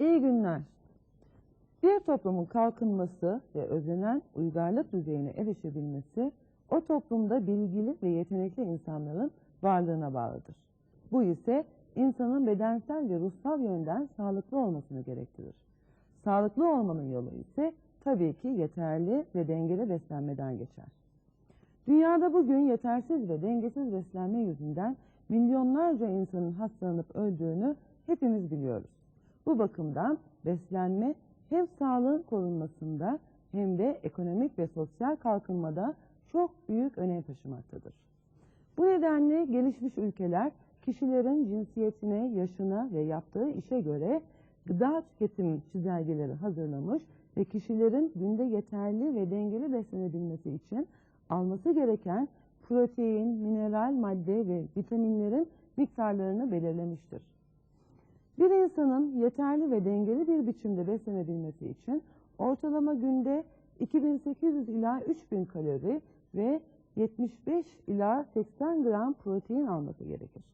İyi günler. Bir toplumun kalkınması ve özenen uygarlık düzeyine erişebilmesi, o toplumda bilgili ve yetenekli insanların varlığına bağlıdır. Bu ise insanın bedensel ve ruhsal yönden sağlıklı olmasını gerektirir. Sağlıklı olmanın yolu ise tabii ki yeterli ve dengeli beslenmeden geçer. Dünyada bugün yetersiz ve dengesiz beslenme yüzünden milyonlarca insanın hastalanıp öldüğünü hepimiz biliyoruz. Bu bakımdan beslenme hem sağlığın korunmasında hem de ekonomik ve sosyal kalkınmada çok büyük önem taşımaktadır. Bu nedenle gelişmiş ülkeler kişilerin cinsiyetine, yaşına ve yaptığı işe göre gıda tüketim çizelgeleri hazırlamış ve kişilerin günde yeterli ve dengeli beslenebilmesi için alması gereken protein, mineral madde ve vitaminlerin miktarlarını belirlemiştir. Bir insanın yeterli ve dengeli bir biçimde beslenebilmesi için ortalama günde 2800 ila 3000 kalori ve 75 ila 80 gram protein alması gerekir.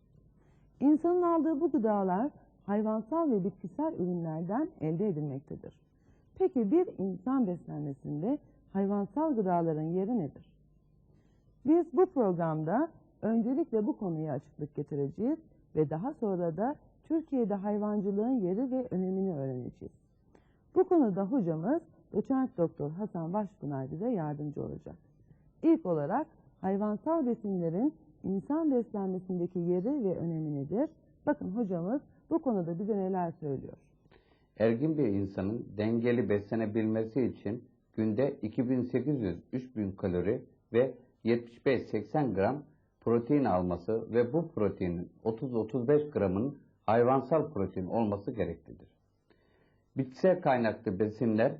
İnsanın aldığı bu gıdalar hayvansal ve bitkisel ürünlerden elde edilmektedir. Peki bir insan beslenmesinde hayvansal gıdaların yeri nedir? Biz bu programda öncelikle bu konuya açıklık getireceğiz ve daha sonra da Türkiye'de hayvancılığın yeri ve önemini öğreneceğiz. Bu konuda hocamız doçent doktor Hasan Başpınar bize yardımcı olacak. İlk olarak hayvansal besinlerin insan beslenmesindeki yeri ve önemi nedir? Bakın hocamız bu konuda bize neler söylüyor. Ergin bir insanın dengeli beslenebilmesi için günde 2800-3000 kalori ve 75-80 gram protein alması ve bu proteinin 30-35 gramının hayvansal protein olması gereklidir. Bitkisel kaynaklı besinler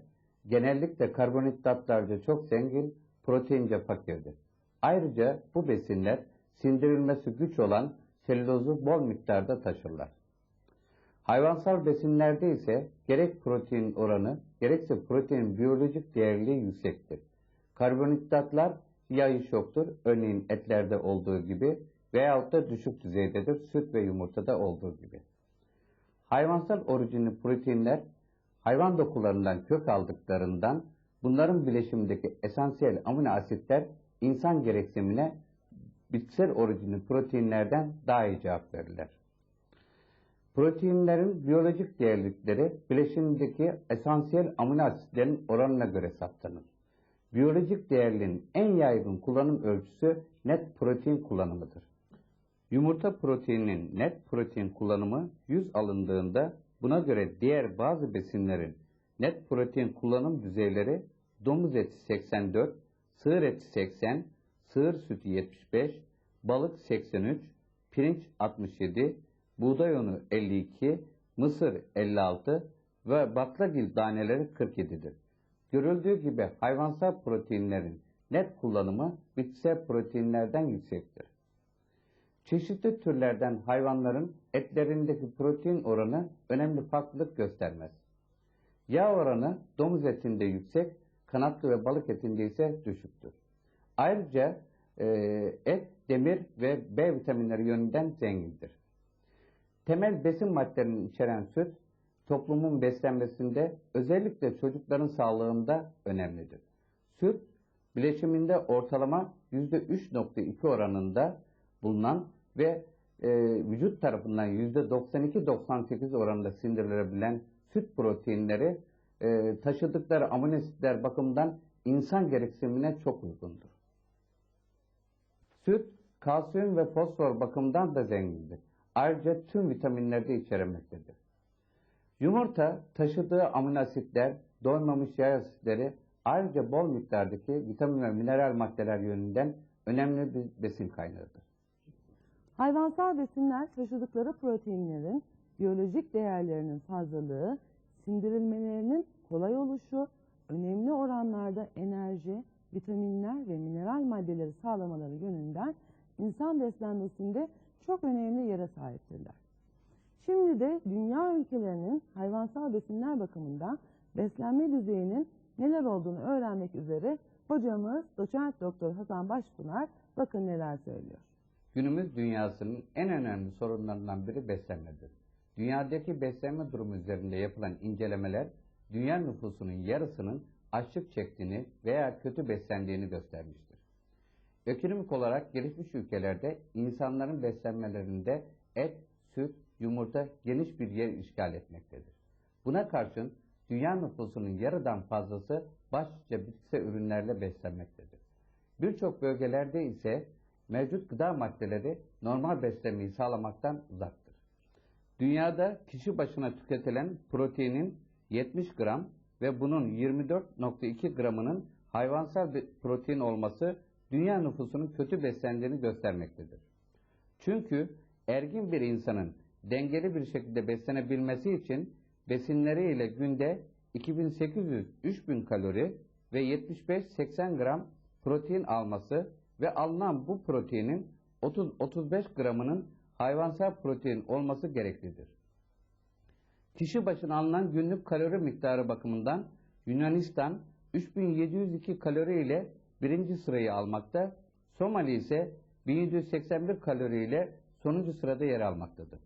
genellikle karbonhidratlarca çok zengin, proteince fakirdir. Ayrıca bu besinler sindirilmesi güç olan selülozu bol miktarda taşırlar. Hayvansal besinlerde ise gerek protein oranı gerekse protein biyolojik değerliliği yüksektir. Karbonhidratlar yağ iş yoktur. Örneğin etlerde olduğu gibi veyahut da düşük düzeydedir. Süt ve yumurtada olduğu gibi. Hayvansal orijinli proteinler hayvan dokularından kök aldıklarından bunların bileşimindeki esansiyel amino asitler insan gereksinimine bitkisel orijinli proteinlerden daha iyi cevap verirler. Proteinlerin biyolojik değerlikleri bileşimindeki esansiyel amino asitlerin oranına göre saptanır. Biyolojik değerliliğin en yaygın kullanım ölçüsü net protein kullanımıdır. Yumurta proteininin net protein kullanımı 100 alındığında buna göre diğer bazı besinlerin net protein kullanım düzeyleri domuz eti 84, sığır eti 80, sığır sütü 75, balık 83, pirinç 67, buğday unu 52, mısır 56 ve baklagil taneleri 47'dir. Görüldüğü gibi hayvansal proteinlerin net kullanımı bitkisel proteinlerden yüksektir. Çeşitli türlerden hayvanların etlerindeki protein oranı önemli farklılık göstermez. Yağ oranı domuz etinde yüksek, kanatlı ve balık etinde ise düşüktür. Ayrıca e, et, demir ve B vitaminleri yönünden zengindir. Temel besin maddelerini içeren süt, toplumun beslenmesinde özellikle çocukların sağlığında önemlidir. Süt, bileşiminde ortalama %3.2 oranında bulunan ve e, vücut tarafından %92-98 oranında sindirilebilen süt proteinleri e, taşıdıkları amino asitler bakımından insan gereksinimine çok uygundur. Süt, kalsiyum ve fosfor bakımından da zengindir. Ayrıca tüm vitaminleri de içermektedir. Yumurta taşıdığı amino asitler, doymamış yağ asitleri ayrıca bol miktardaki vitamin ve mineral maddeler yönünden önemli bir besin kaynağıdır. Hayvansal besinler taşıdıkları proteinlerin biyolojik değerlerinin fazlalığı, sindirilmelerinin kolay oluşu, önemli oranlarda enerji, vitaminler ve mineral maddeleri sağlamaları yönünden insan beslenmesinde çok önemli yere sahiptirler. Şimdi de dünya ülkelerinin hayvansal besinler bakımından beslenme düzeyinin neler olduğunu öğrenmek üzere hocamız doçent doktor Hasan Başpınar bakın neler söylüyor. Günümüz dünyasının en önemli sorunlarından biri beslenmedir. dünyadaki beslenme durumu üzerinde yapılan incelemeler, dünya nüfusunun yarısının açlık çektiğini veya kötü beslendiğini göstermiştir. Ekonomik olarak gelişmiş ülkelerde insanların beslenmelerinde et, süt, yumurta geniş bir yer işgal etmektedir. Buna karşın dünya nüfusunun yarıdan fazlası başlıca bitkisel ürünlerle beslenmektedir. Birçok bölgelerde ise mevcut gıda maddeleri normal beslenmeyi sağlamaktan uzaktır. Dünyada kişi başına tüketilen proteinin 70 gram ve bunun 24.2 gramının hayvansal bir protein olması dünya nüfusunun kötü beslendiğini göstermektedir. Çünkü ergin bir insanın dengeli bir şekilde beslenebilmesi için besinleriyle günde 2800-3000 kalori ve 75-80 gram protein alması ve alınan bu proteinin 30-35 gramının hayvansal protein olması gereklidir. Kişi başına alınan günlük kalori miktarı bakımından Yunanistan 3702 kalori ile birinci sırayı almakta, Somali ise 1781 kalori ile sonuncu sırada yer almaktadır.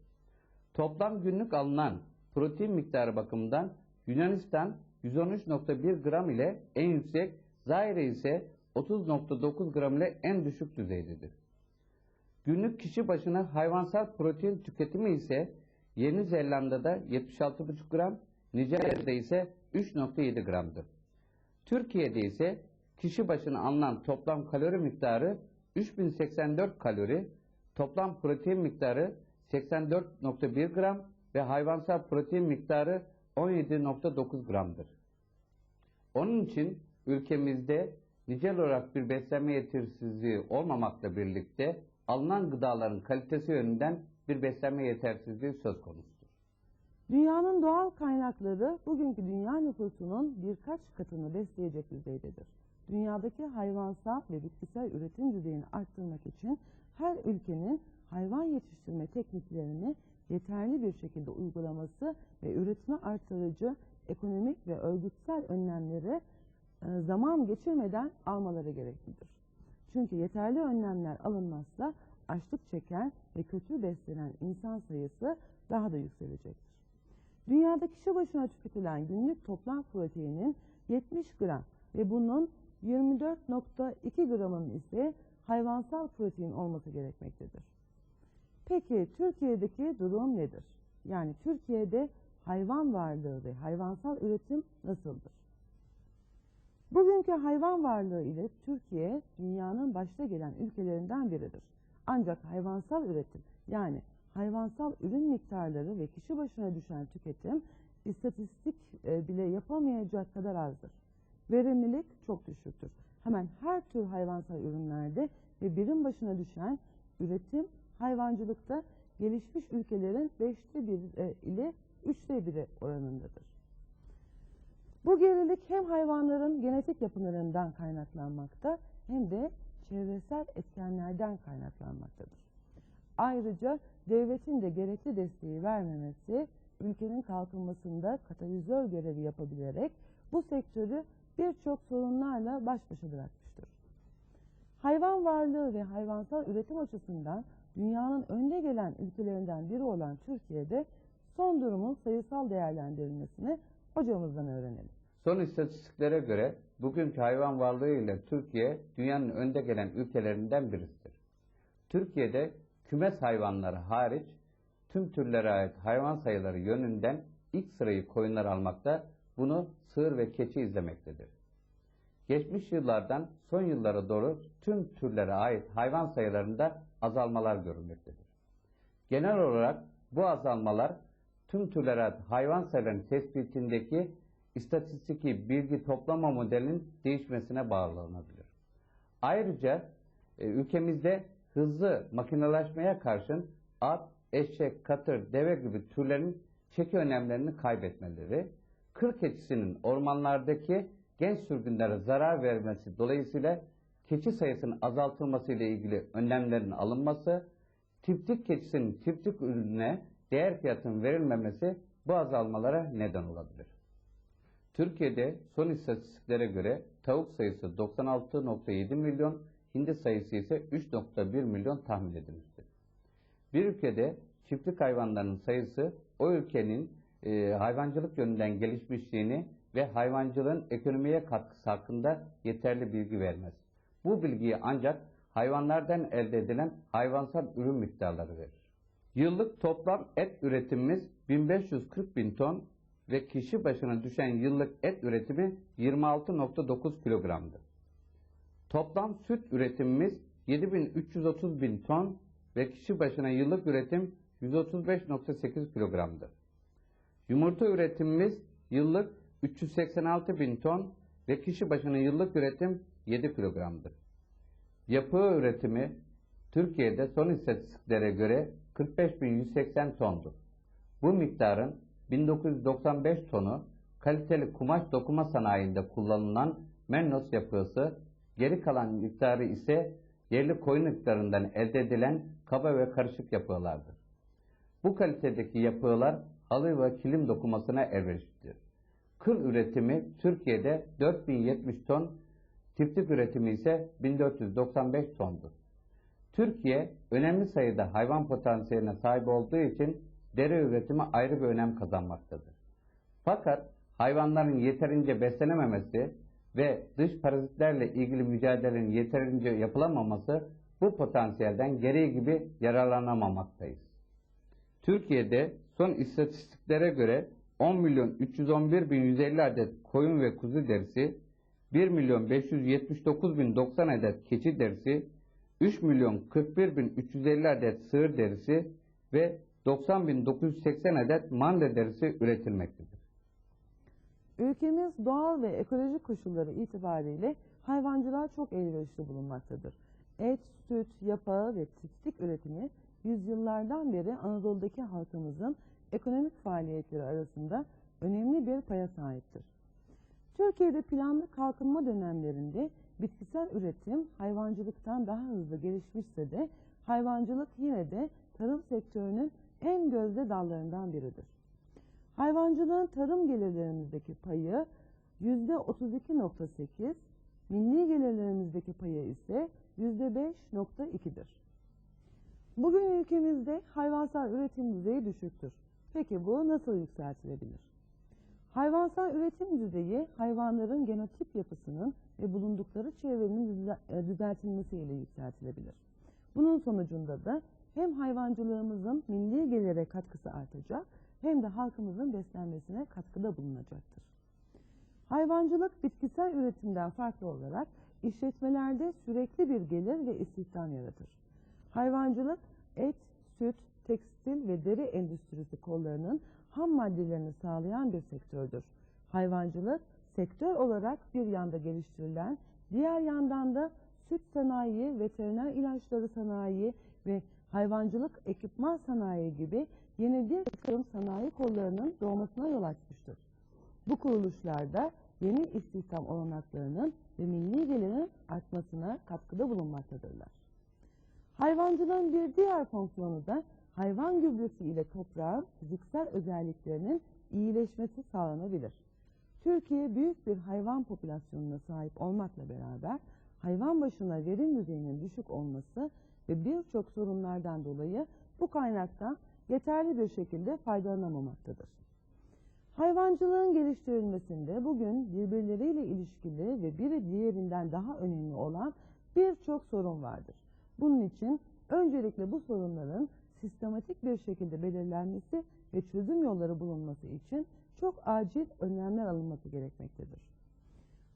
Toplam günlük alınan protein miktarı bakımından Yunanistan 113.1 gram ile en yüksek, Zaire ise 30.9 gram ile en düşük düzeydedir. Günlük kişi başına hayvansal protein tüketimi ise Yeni Zelanda'da 76,5 gram, Nijerya'da ise 3.7 gramdır. Türkiye'de ise kişi başına alınan toplam kalori miktarı 3084 kalori, toplam protein miktarı 84.1 gram ve hayvansal protein miktarı 17.9 gramdır. Onun için ülkemizde nicel olarak bir beslenme yetersizliği olmamakla birlikte alınan gıdaların kalitesi yönünden bir beslenme yetersizliği söz konusudur. Dünyanın doğal kaynakları bugünkü dünya nüfusunun birkaç katını besleyecek düzeydedir. Dünyadaki hayvansal ve bitkisel üretim düzeyini arttırmak için her ülkenin hayvan yetiştirme tekniklerini yeterli bir şekilde uygulaması ve üretimi artırıcı ekonomik ve örgütsel önlemleri zaman geçirmeden almaları gereklidir. Çünkü yeterli önlemler alınmazsa açlık çeken ve kötü beslenen insan sayısı daha da yükselecektir. Dünyada kişi başına tüketilen günlük toplam proteinin 70 gram ve bunun 24.2 gramının ise hayvansal protein olması gerekmektedir. Peki Türkiye'deki durum nedir? Yani Türkiye'de hayvan varlığı ve hayvansal üretim nasıldır? Bugünkü hayvan varlığı ile Türkiye dünyanın başta gelen ülkelerinden biridir. Ancak hayvansal üretim yani hayvansal ürün miktarları ve kişi başına düşen tüketim istatistik e, bile yapamayacak kadar azdır. Verimlilik çok düşüktür. Hemen her tür hayvansal ürünlerde ve birim başına düşen üretim hayvancılıkta gelişmiş ülkelerin beşte bir e, ile üçte biri oranındadır. Bu gerilik hem hayvanların genetik yapılarından kaynaklanmakta hem de çevresel etkenlerden kaynaklanmaktadır. Ayrıca devletin de gerekli desteği vermemesi ülkenin kalkınmasında katalizör görevi yapabilerek bu sektörü birçok sorunlarla baş başa bırakmıştır. Hayvan varlığı ve hayvansal üretim açısından dünyanın önde gelen ülkelerinden biri olan Türkiye'de son durumun sayısal değerlendirilmesini hocamızdan öğrenelim. Son istatistiklere göre bugünkü hayvan varlığı ile Türkiye dünyanın önde gelen ülkelerinden birisidir. Türkiye'de kümes hayvanları hariç tüm türlere ait hayvan sayıları yönünden ilk sırayı koyunlar almakta, bunu sığır ve keçi izlemektedir. Geçmiş yıllardan son yıllara doğru tüm türlere ait hayvan sayılarında azalmalar görülmektedir. Genel olarak bu azalmalar tüm türlere ait hayvan sayılarının tespitindeki istatistiki bilgi toplama modelinin değişmesine bağlanabilir. Ayrıca e, ülkemizde hızlı makinelaşmaya karşın at, eşek, katır, deve gibi türlerin çeki önemlerini kaybetmeleri, kır keçisinin ormanlardaki genç sürgünlere zarar vermesi dolayısıyla keçi sayısının azaltılması ile ilgili önlemlerin alınması, tiptik keçisinin tiptik ürününe değer fiyatının verilmemesi bu azalmalara neden olabilir. Türkiye'de son istatistiklere göre tavuk sayısı 96.7 milyon, hindi sayısı ise 3.1 milyon tahmin edilmiştir. Bir ülkede çiftlik hayvanlarının sayısı o ülkenin e, hayvancılık yönünden gelişmişliğini ve hayvancılığın ekonomiye katkısı hakkında yeterli bilgi vermez. Bu bilgiyi ancak hayvanlardan elde edilen hayvansal ürün miktarları verir. Yıllık toplam et üretimimiz 1540 bin ton ve kişi başına düşen yıllık et üretimi 26.9 kilogramdır. Toplam süt üretimimiz 7330 bin ton ve kişi başına yıllık üretim 135.8 kilogramdır. Yumurta üretimimiz yıllık 386 bin ton ve kişi başına yıllık üretim 7 kilogramdır. Yapı üretimi Türkiye'de son istatistiklere göre 45.180 tondur. Bu miktarın 1995 tonu kaliteli kumaş dokuma sanayinde kullanılan Mennos yapısı, geri kalan miktarı ise yerli koyun ırklarından elde edilen kaba ve karışık yapılardır. Bu kalitedeki yapılar halı ve kilim dokumasına elverişlidir. Kıl üretimi Türkiye'de 4070 ton, tiftik üretimi ise 1495 tondur. Türkiye önemli sayıda hayvan potansiyeline sahip olduğu için deri üretimi ayrı bir önem kazanmaktadır. Fakat hayvanların yeterince beslenememesi ve dış parazitlerle ilgili mücadelenin yeterince yapılamaması bu potansiyelden gereği gibi yararlanamamaktayız. Türkiye'de son istatistiklere göre 10 milyon 311 bin 150 adet koyun ve kuzu derisi, 1 milyon 579 bin 90 adet keçi derisi, 3 milyon 41 bin 350 adet sığır derisi ve 90 bin 980 adet manda derisi üretilmektedir. Ülkemiz doğal ve ekolojik koşulları itibariyle hayvancılığa çok elverişli bulunmaktadır. Et, süt, yapağı ve tiftik üretimi yüzyıllardan beri Anadolu'daki halkımızın ekonomik faaliyetleri arasında önemli bir paya sahiptir. Türkiye'de planlı kalkınma dönemlerinde bitkisel üretim hayvancılıktan daha hızlı gelişmişse de hayvancılık yine de tarım sektörünün en gözde dallarından biridir. Hayvancılığın tarım gelirlerimizdeki payı %32.8, milli gelirlerimizdeki payı ise %5.2'dir. Bugün ülkemizde hayvansal üretim düzeyi düşüktür. Peki bu nasıl yükseltilebilir? Hayvansal üretim düzeyi hayvanların genotip yapısının ve bulundukları çevrenin düze- düzeltilmesiyle yükseltilebilir. Bunun sonucunda da hem hayvancılığımızın milli gelire katkısı artacak hem de halkımızın beslenmesine katkıda bulunacaktır. Hayvancılık bitkisel üretimden farklı olarak işletmelerde sürekli bir gelir ve istihdam yaratır. Hayvancılık et, süt, tekstil ve deri endüstrisi kollarının ham maddelerini sağlayan bir sektördür. Hayvancılık sektör olarak bir yanda geliştirilen, diğer yandan da süt sanayi, veteriner ilaçları sanayi ve hayvancılık ekipman sanayi gibi yeni bir takım sanayi kollarının doğmasına yol açmıştır. Bu kuruluşlarda yeni istihdam olanaklarının ve milli gelirin artmasına katkıda bulunmaktadırlar. Hayvancılığın bir diğer fonksiyonu da hayvan gübresi ile toprağın fiziksel özelliklerinin iyileşmesi sağlanabilir. Türkiye büyük bir hayvan popülasyonuna sahip olmakla beraber hayvan başına verim düzeyinin düşük olması ve birçok sorunlardan dolayı bu kaynaktan yeterli bir şekilde faydalanamamaktadır. Hayvancılığın geliştirilmesinde bugün birbirleriyle ilişkili ve biri diğerinden daha önemli olan birçok sorun vardır. Bunun için öncelikle bu sorunların sistematik bir şekilde belirlenmesi ve çözüm yolları bulunması için çok acil önlemler alınması gerekmektedir.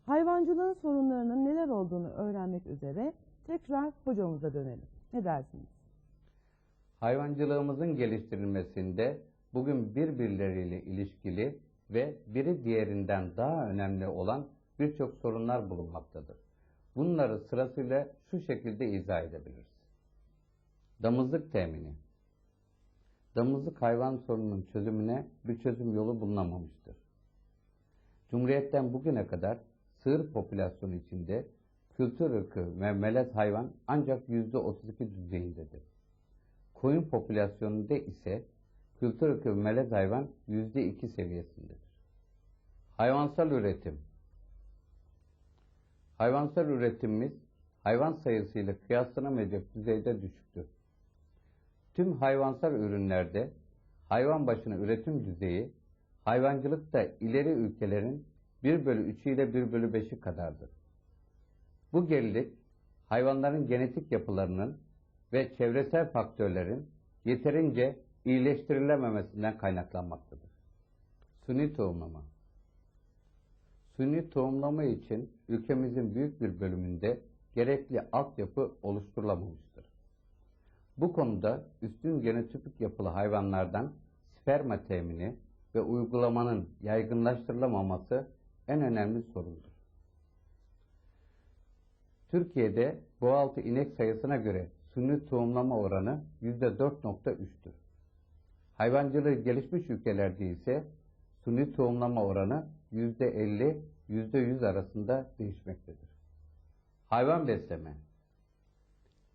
Hayvancılığın sorunlarının neler olduğunu öğrenmek üzere tekrar hocamıza dönelim. Ne dersiniz? Hayvancılığımızın geliştirilmesinde bugün birbirleriyle ilişkili ve biri diğerinden daha önemli olan birçok sorunlar bulunmaktadır. Bunları sırasıyla şu şekilde izah edebiliriz. Damızlık temini. Damızlık hayvan sorununun çözümüne bir çözüm yolu bulunamamıştır. Cumhuriyetten bugüne kadar sığır popülasyonu içinde kültür ırkı ve melez hayvan ancak %32 düzeyindedir. Koyun popülasyonunda ise kültür ırkı ve melez hayvan %2 seviyesindedir. Hayvansal üretim Hayvansal üretimimiz hayvan sayısıyla kıyaslanamayacak düzeyde düşüktür. Tüm hayvansal ürünlerde hayvan başına üretim düzeyi hayvancılıkta ileri ülkelerin 1 bölü 3'ü ile 1 bölü 5'i kadardır. Bu gerilik hayvanların genetik yapılarının ve çevresel faktörlerin yeterince iyileştirilememesinden kaynaklanmaktadır. Suni tohumlama Suni tohumlama için ülkemizin büyük bir bölümünde gerekli altyapı oluşturulamamıştır. Bu konuda üstün genotipik yapılı hayvanlardan sperma temini ve uygulamanın yaygınlaştırılamaması en önemli sorundur. Türkiye'de boğaltı inek sayısına göre suni tohumlama oranı %4.3'tür. Hayvancılığı gelişmiş ülkelerde ise suni tohumlama oranı %50-%100 arasında değişmektedir. Hayvan besleme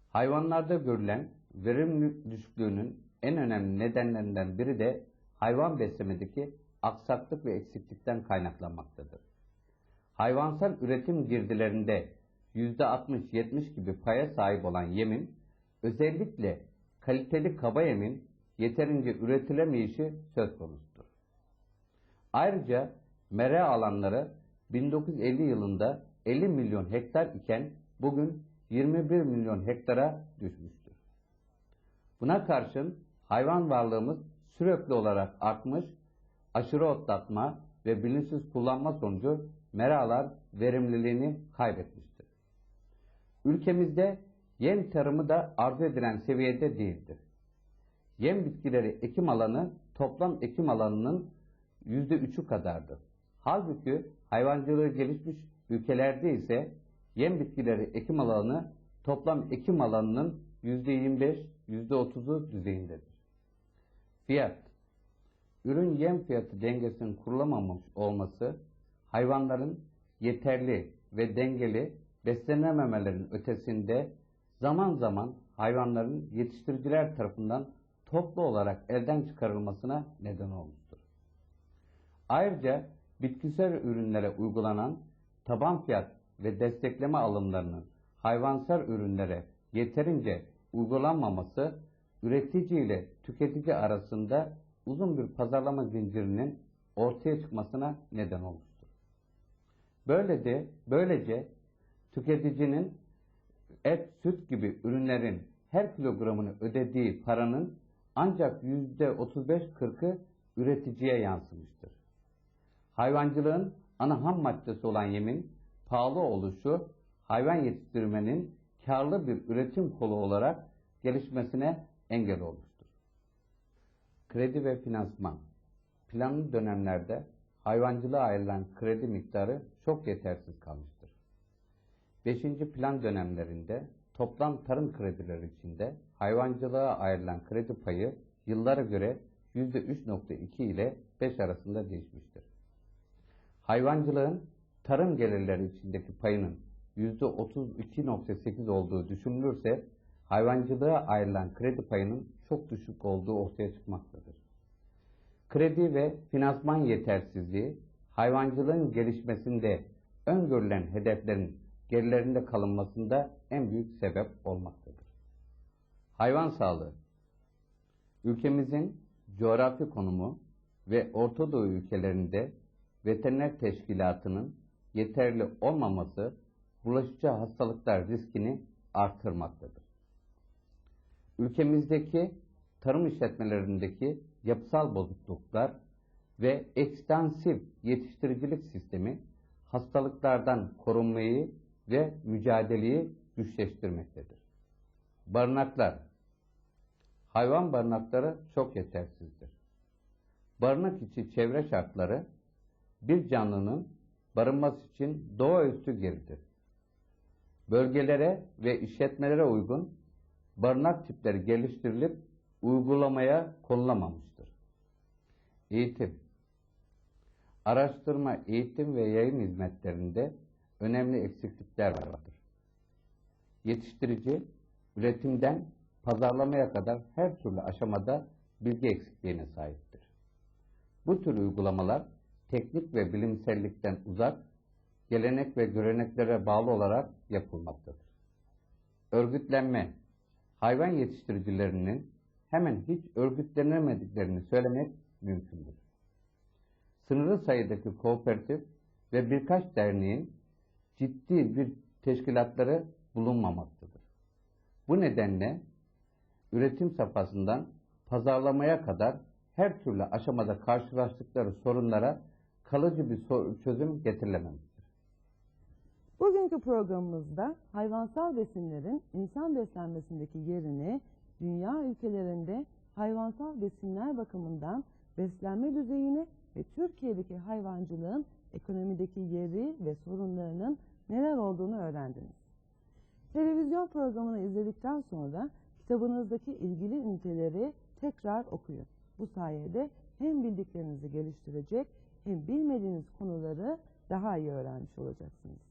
Hayvanlarda görülen verim düşüklüğünün en önemli nedenlerinden biri de hayvan beslemedeki aksaklık ve eksiklikten kaynaklanmaktadır. Hayvansal üretim girdilerinde %60-70 gibi paya sahip olan yemin, özellikle kaliteli kaba yemin yeterince üretilemeyişi söz konusudur. Ayrıca mera alanları 1950 yılında 50 milyon hektar iken bugün 21 milyon hektara düşmüştür. Buna karşın hayvan varlığımız sürekli olarak artmış, aşırı otlatma ve bilinçsiz kullanma sonucu meralar verimliliğini kaybetmiştir. Ülkemizde yem tarımı da arzu edilen seviyede değildir. Yem bitkileri ekim alanı toplam ekim alanının %3'ü kadardır. Halbuki hayvancılığı gelişmiş ülkelerde ise yem bitkileri ekim alanı toplam ekim alanının %25-%30'u düzeyindedir. Fiyat Ürün yem fiyatı dengesinin kurulamamış olması hayvanların yeterli ve dengeli beslenememelerin ötesinde zaman zaman hayvanların yetiştiriciler tarafından toplu olarak elden çıkarılmasına neden olmuştur. Ayrıca bitkisel ürünlere uygulanan taban fiyat ve destekleme alımlarının hayvansal ürünlere yeterince uygulanmaması üretici ile tüketici arasında uzun bir pazarlama zincirinin ortaya çıkmasına neden olmuştur. Böylece, böylece tüketicinin et, süt gibi ürünlerin her kilogramını ödediği paranın ancak %35-40'ı üreticiye yansımıştır. Hayvancılığın ana ham maddesi olan yemin pahalı oluşu hayvan yetiştirmenin karlı bir üretim kolu olarak gelişmesine engel olmuştur. Kredi ve finansman Planlı dönemlerde hayvancılığa ayrılan kredi miktarı çok yetersiz kalmıştır. 5. plan dönemlerinde toplam tarım kredileri içinde hayvancılığa ayrılan kredi payı yıllara göre %3.2 ile 5 arasında değişmiştir. Hayvancılığın tarım gelirleri içindeki payının %32.8 olduğu düşünülürse hayvancılığa ayrılan kredi payının çok düşük olduğu ortaya çıkmaktadır. Kredi ve finansman yetersizliği hayvancılığın gelişmesinde öngörülen hedeflerin gerilerinde kalınmasında en büyük sebep olmaktadır. Hayvan sağlığı Ülkemizin coğrafi konumu ve Orta Doğu ülkelerinde veteriner teşkilatının yeterli olmaması bulaşıcı hastalıklar riskini artırmaktadır. Ülkemizdeki tarım işletmelerindeki yapısal bozukluklar ve ekstansif yetiştiricilik sistemi hastalıklardan korunmayı ve mücadeleyi güçleştirmektedir. Barınaklar Hayvan barınakları çok yetersizdir. Barınak içi çevre şartları bir canlının barınması için doğaüstü geridir. Bölgelere ve işletmelere uygun barınak tipleri geliştirilip uygulamaya konulamamıştır. Eğitim Araştırma, eğitim ve yayın hizmetlerinde önemli eksiklikler vardır. Yetiştirici, üretimden pazarlamaya kadar her türlü aşamada bilgi eksikliğine sahiptir. Bu tür uygulamalar teknik ve bilimsellikten uzak, gelenek ve göreneklere bağlı olarak yapılmaktadır. Örgütlenme, hayvan yetiştiricilerinin hemen hiç örgütlenemediklerini söylemek mümkündür. Sınırlı sayıdaki kooperatif ve birkaç derneğin ciddi bir teşkilatları bulunmamaktadır. Bu nedenle üretim safhasından pazarlamaya kadar her türlü aşamada karşılaştıkları sorunlara kalıcı bir çözüm getirilememiştir. Bugünkü programımızda hayvansal besinlerin insan beslenmesindeki yerini, dünya ülkelerinde hayvansal besinler bakımından beslenme düzeyini ve Türkiye'deki hayvancılığın ekonomideki yeri ve sorunlarının neler olduğunu öğrendiniz. Televizyon programını izledikten sonra kitabınızdaki ilgili üniteleri tekrar okuyun. Bu sayede hem bildiklerinizi geliştirecek hem bilmediğiniz konuları daha iyi öğrenmiş olacaksınız.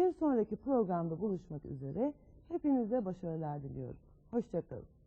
Bir sonraki programda buluşmak üzere hepinize başarılar diliyorum. Hoşçakalın.